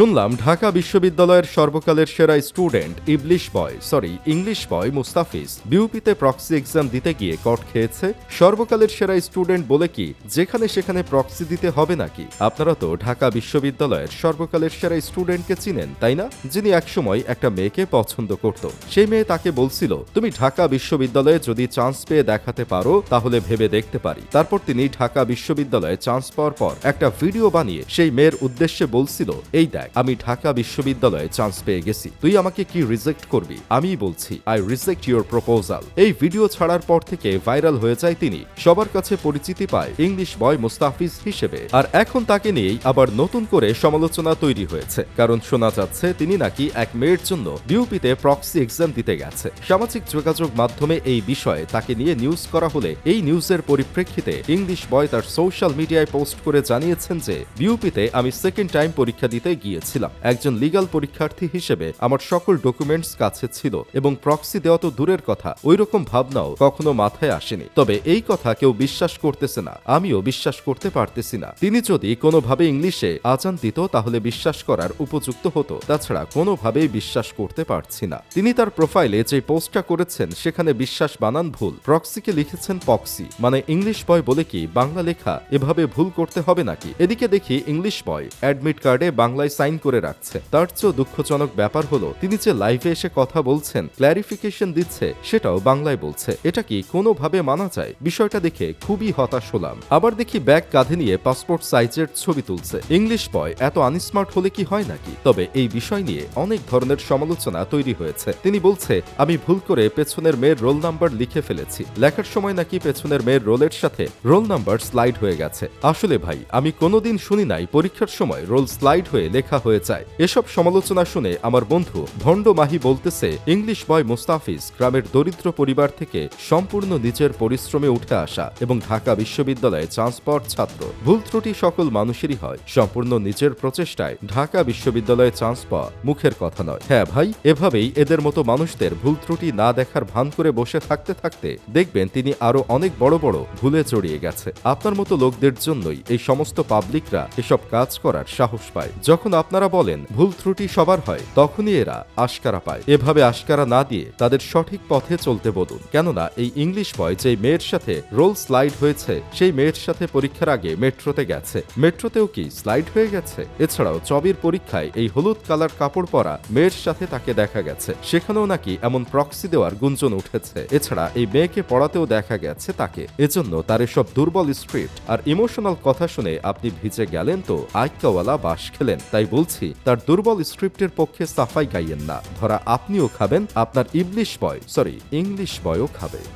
শুনলাম ঢাকা বিশ্ববিদ্যালয়ের সর্বকালের সেরা স্টুডেন্ট, ইবলিশ boy, sorry, English boy Mustafiz, বিউপিতে proxy exam দিতে গিয়ে কট খেয়েছে, সর্বকালের সেরা স্টুডেন্ট বলে কি যেখানে সেখানে প্রক্সি দিতে হবে নাকি? আপনারা তো ঢাকা বিশ্ববিদ্যালয়ের সর্বকালের সেরা স্টুডেন্টকে চিনেন, তাই না? যিনি একসময় একটা মেয়েকে পছন্দ করত। সেই মেয়ে তাকে বলছিল, তুমি ঢাকা বিশ্ববিদ্যালয়ে যদি চান্স পেয়ে দেখাতে পারো, তাহলে ভেবে দেখতে পারি। তারপর তিনি ঢাকা বিশ্ববিদ্যালয়ে চান্স পাওয়ার পর একটা ভিডিও বানিয়ে সেই মেয়ের উদ্দেশ্যে বলছিল, এই দেখ আমি ঢাকা বিশ্ববিদ্যালয়ে চান্স পেয়ে গেছি। তুই আমাকে কি রিজেক্ট করবি? আমি বলছি আই রিজেক্ট ইউর প্রপোজাল এই ভিডিও ছাড়ার পর থেকে ভাইরাল হয়ে যায় তিনি। সবার কাছে পরিচিতি পায় ইংলিশ বয় মুস্তাফিজ হিসেবে। আর এখন তাকে নিয়েই আবার নতুন করে সমালোচনা তৈরি হয়েছে। কারণ শোনা যাচ্ছে, তিনি নাকি এক মেয়ের জন্য বিউপিতে প্রক্সি এক্সাম দিতে গেছে। সামাজিক যোগাযোগ মাধ্যমে এই বিষয়ে তাকে নিয়ে নিউজ করা হলে এই নিউজের পরিপ্রেক্ষিতে ইংলিশ বয় তার সোশ্যাল মিডিয়ায় পোস্ট করে জানিয়েছেন যে বিউপিতে আমি সেকেন্ড টাইম পরীক্ষা দিতে গিয়েছিলাম। একজন লিগাল পরীক্ষার্থী হিসেবে আমার সকল ডকুমেন্টস কাছে ছিল এবং প্রক্সি দেওয়া তো দূরের কথা ওই রকম ভাবনাও কখনো মাথায় আসেনি। তবে এই কথা কেউ বিশ্বাস করতেছে না, আমিও বিশ্বাস করতে পারতেছি না। তিনি যদি কোনোভাবে ইংলিশে আজান দিত, তাহলে বিশ্বাস করার উপযুক্ত হতো। তাছাড়া কোনোভাবেই বিশ্বাস করতে পারছি না। তিনি তার প্রোফাইলে যে পোস্টটা করেছেন, সেখানে বিশ্বাস বানান ভুল। প্রক্সিকে লিখেছেন পক্সি মানে ইংলিশ বয় বলে কি বাংলা লেখা, এভাবে ভুল করতে হবে নাকি? এদিকে দেখি ইংলিশ বয় অ্যাডমিট কার্ডে বাংলায় সাইন করে রাখছে। তার চেয়েও দুঃখজনক ব্যাপার হলো, তিনি যে লাইভে এসে কথা বলছেন, ক্ল্যারিফিকেশন দিচ্ছে, সেটাও বাংলায় বলছে। এটা কি কোনোভাবে মানা যায়? বিষয়টা দেখে খুবই হতাশ হলাম। আবার দেখি ব্যাগ কাঁধে নিয়ে পাসপোর্ট সাইজের ছবি তুলছে। ইংলিশ বয়, এত আনস্মার্ট হলে কি হয় নাকি? তবে এই বিষয় নিয়ে অনেক ধরনের সমালোচনা তৈরি হয়েছে। তিনি বলছে, আমি ভুল করে পেছনের মেয়ের রোল নাম্বার লিখে ফেলেছি। লেখার সময় নাকি পেছনের মেয়ের রোলের সাথে রোল নাম্বার স্লাইড হয়ে গেছে। আসলে ভাই, আমি কোনোদিন শুনি নাই পরীক্ষার সময় রোল স্লাইড হয়ে লেখা হয়ে যায়। এসব সমালোচনা শুনে আমার বন্ধু ভণ্ড মাহি বলতেছে, ইংলিশ বয় মুস্তাফিজ গ্রামের দরিদ্র পরিবার থেকে সম্পূর্ণ নিজের পরিশ্রমে উঠে আসা এবং ঢাকা বিশ্ববিদ্যালয়ে চান্স পাওয়ার ছাত্র। ভুল ত্রুটি সকল মানুষেরই হয়। সম্পূর্ণ নিজের প্রচেষ্টায় ঢাকা বিশ্ববিদ্যালয়ে চান্স পাওয়া মুখের কথা নয়। হ্যাঁ ভাই, এভাবেই এদের মতো মানুষদের ভুল ত্রুটি না দেখার ভান করে বসে থাকতে থাকতে দেখবেন তিনি আরও অনেক বড় বড় ভুলে জড়িয়ে গেছে। আপনার মতো লোকদের জন্যই এই সমস্ত পাবলিকরা এসব কাজ করার সাহস পায়। যখন আপনারা বলেন, ভুল ত্রুটি সবার হয়, তখনই এরা আশকারা পায়। এভাবে আশকারা না দিয়ে তাদের সঠিক পথে চলতে বলুন। কেননা এই ইংলিশ বয় যে মেয়ের সাথে রোল স্লাইড হয়েছে, সেই মেয়ের সাথে পরীক্ষার আগে মেট্রোতে গেছে। মেট্রোতেও কি স্লাইড হয়ে গেছে? এছাড়াও চবির পরীক্ষায় এই হলুদ কালার কাপড় পরা মেয়ের সাথে তাকে দেখা গেছে। সেখানেও নাকি এমন প্রক্সি দেওয়ার গুঞ্জন উঠেছে। এছাড়া এই মেয়েকে পড়াতেও দেখা গেছে তাকে। এজন্য তার এসব দুর্বল স্ক্রিপ্ট আর ইমোশনাল কথা শুনে আপনি ভিজে গেলেন তো আইকাওয়ালা বাস খেলেন। তাই বলছি, তার দুর্বল স্ক্রিপ্টের পক্ষে সাফাই গাইয়েন না। ধরা আপনিও খাবেন, আপনার ইংলিশ বয় সরি ইংলিশ বয়ও খাবে।